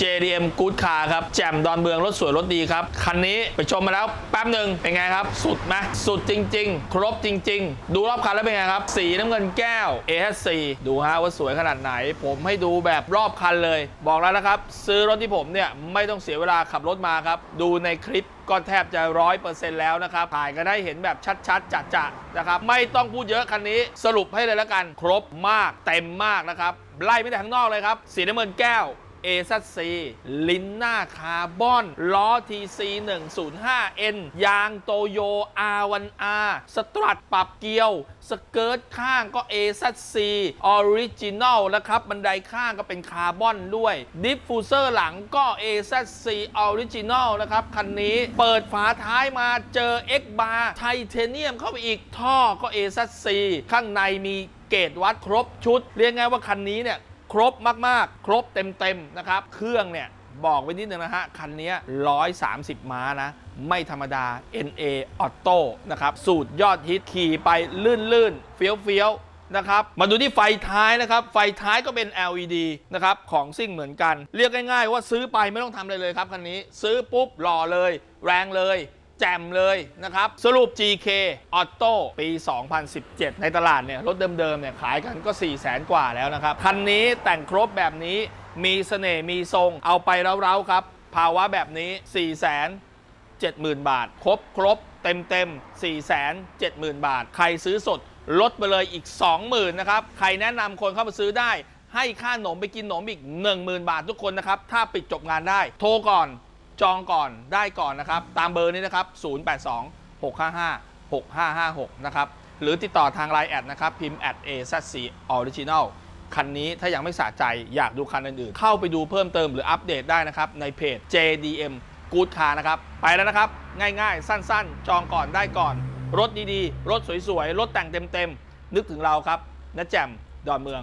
JDM Good Car ครับ แจ่มดอนเมืองรถสวยรถดีครับ คันนี้ไปชมมาแล้วแป๊บหนึ่งเป็นไงครับ สุดไหมสุดจริง ๆ ครบจริง ๆ ดูรอบคันแล้วเป็นไงครับ สีน้ำเงินแก้ว ASC ดูฮะว่าสวยขนาดไหน ผมให้ดูแบบรอบคันเลย บอกแล้วนะครับ ซื้อรถที่ผมเนี่ยไม่ต้องเสียเวลาขับรถมาครับ ดูในคลิปก็แทบจะร้อยเปอร์เซ็นต์แล้วนะครับ ถ่ายกันได้เห็นแบบชัดๆจัดจะนะครับ ไม่ต้องพูดเยอะคันนี้ สรุปให้เลยแล้วกัน ครบมากเต็มมากนะครับ ไล่ไม่ได้ข้างนอกเลยครับ สีน้ำเงินแก้ว a z c ลิ้นหน้าคาร์บอน ล้อ TC 105N ยางโตโย R1R สตรัทปรับเกลียว สเกิร์ตข้างก็ a z c ออริจิน l นะครับ บันไดข้างก็เป็นคาร์บอนด้วย ดิฟฟูเซอร์หลังก็ a z c ออริจิน l นะครับ คันนี้เปิดฝาท้ายมาเจอ X bar ไทเทเนียมเข้าไปอีกท่อก็ a z c ข้างในมีเกจวัดครบชุด เรียกง่ายว่าคันนี้เนี่ย ครบมากๆ ครบเต็มๆนะครับ เครื่องเนี่ยบอกไว้นิดนึงนะฮะ คันนี้ 130 ม้านะ ไม่ธรรมดา NA Auto นะครับ สูตรยอดฮิตขี่ไปลื่นๆ เฟี้ยวๆ นะครับ มาดูที่ไฟท้ายนะครับ ไฟท้ายก็เป็น LED นะครับ ของซิ่งเหมือนกัน เรียกง่ายๆว่าซื้อไปไม่ต้องทำอะไรเลยครับ คันนี้ ซื้อปุ๊บหล่อเลย แรงเลย แจ่มเลยนะครับ สรุป GK Auto ปี 2017 ในตลาดเนี่ย รถเดิมๆเนี่ยขายกันก็ 4 0 0แสนกว่าแล้วนะครับ คันนี้แต่งครบแบบนี้มีเสน่ห์มีทรงเอาไปเร้าๆครับ ภาวะแบบนี้ 4 0 0แสน70,000 บาท ครบครบเต็มเต็ม4 70,000 บาท ใครซื้อสดลดไปเลยอีก 20,000นะครับ ใครแนะนำคนเข้ามาซื้อได้ให้ค่าหนมไปกินหนมอีก 10,000 บาททุกคนนะครับ ถ้าปิดจบงานได้ โทรก่อน จองก่อนได้ก่อนนะครับ ตามเบอร์นี้นะครับ 082 655 6556 นะครับ หรือติดต่อทางไลน์แอดนะครับ พิมพ์ at a z c original คันนี้ถ้ายังไม่สะใจอยากดูคันอื่นๆ เข้าไปดูเพิ่มเติมหรืออัปเดตได้นะครับ ในเพจ JDM Good Car นะครับ ไปแล้วนะครับ ง่ายๆ สั้นๆ จองก่อนได้ก่อน รถดีๆ รถสวยๆ รถแต่งเต็มๆ นึกถึงเราครับนะแจ่มดอนเมือง